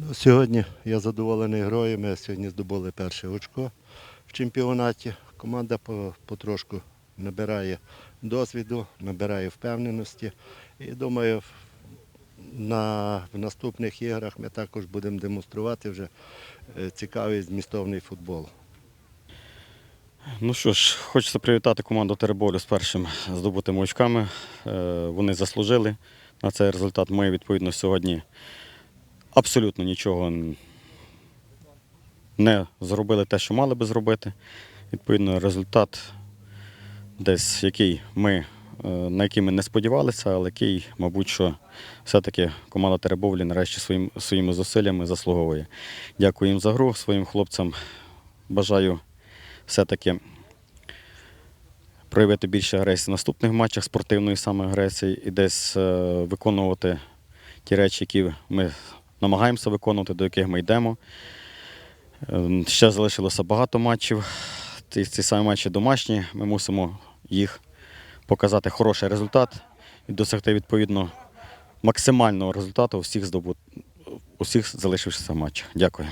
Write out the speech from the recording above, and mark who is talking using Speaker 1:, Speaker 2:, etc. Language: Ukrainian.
Speaker 1: Ну, сьогодні я задоволений грою. Ми сьогодні здобули перше очко в чемпіонаті. Команда потрошку набирає досвіду, набирає впевненості. І думаю, на, в наступних іграх ми також будемо демонструвати вже е, цікавий змістовний футбол.
Speaker 2: Ну що ж, хочеться привітати команду Тереболю з першим здобутими очками. Е, Вони заслужили на цей результат. Ми, відповідно, сьогодні абсолютно нічого не зробили те, що мали би зробити. Відповідно, результат, десь який ми, е, на який ми не сподівалися, але який, мабуть, що все-таки команда Теребовлі нарешті своїм, своїми зусиллями заслуговує. Дякую їм за гру, своїм хлопцям бажаю все-таки проявити більше агресії в наступних матчах, спортивної саме агресії, і десь е, виконувати ті речі, які ми намагаємося виконувати, до яких ми йдемо. Е, Ще залишилося багато матчів. Ці, ці самі матчі домашні. Ми мусимо їх показати хороший результат і досягти відповідно максимального результату у всіх здобут... у всіх залишившихся матчах. Дякую.